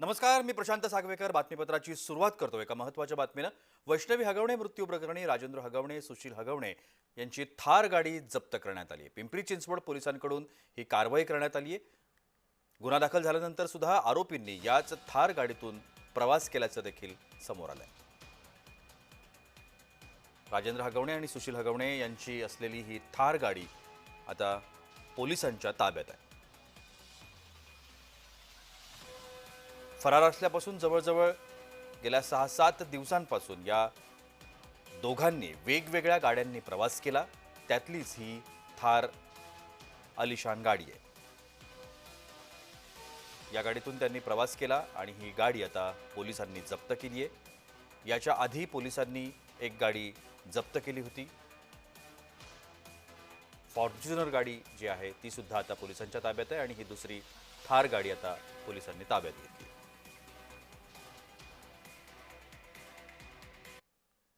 नमस्कार मी प्रशांत सागवेकर. बातमीपत्राची सुरुवात करतो एका महत्त्वाच्या बातमीनं. वैष्णवी हगवणे मृत्यू प्रकरणी राजेंद्र हगवणे सुशील हगवणे यांची थार गाडी जप्त करण्यात आली आहे. पिंपरी चिंचवड पोलिसांकडून ही कारवाई करण्यात आली आहे. गुन्हा दाखल झाल्यानंतर सुद्धा आरोपींनी याच थार गाडीतून प्रवास केल्याचं देखील समोर आलं राजेंद्र हगवणे आणि सुशील हगवणे यांची असलेली ही थार गाडी आता पोलिसांच्या ताब्यात आहे. फरार असल्यापासून जवळजवळ गेल्या सहा सात दिवसांपासून या दोघांनी वेगवेगळ्या गाड्यांनी प्रवास केला. त्यातलीच ही थार अलिशान गाडी आहे. या गाडीतून त्यांनी प्रवास केला आणि ही गाडी आता पोलिसांनी जप्त केली आहे. याच्या आधी पोलिसांनी एक गाडी जप्त केली होती. फॉर्च्युनर गाडी जी आहे ती सुद्धा आता पोलिसांच्या ताब्यात आहे आणि ही दुसरी थार गाडी आता पोलिसांनी ताब्यात घेतली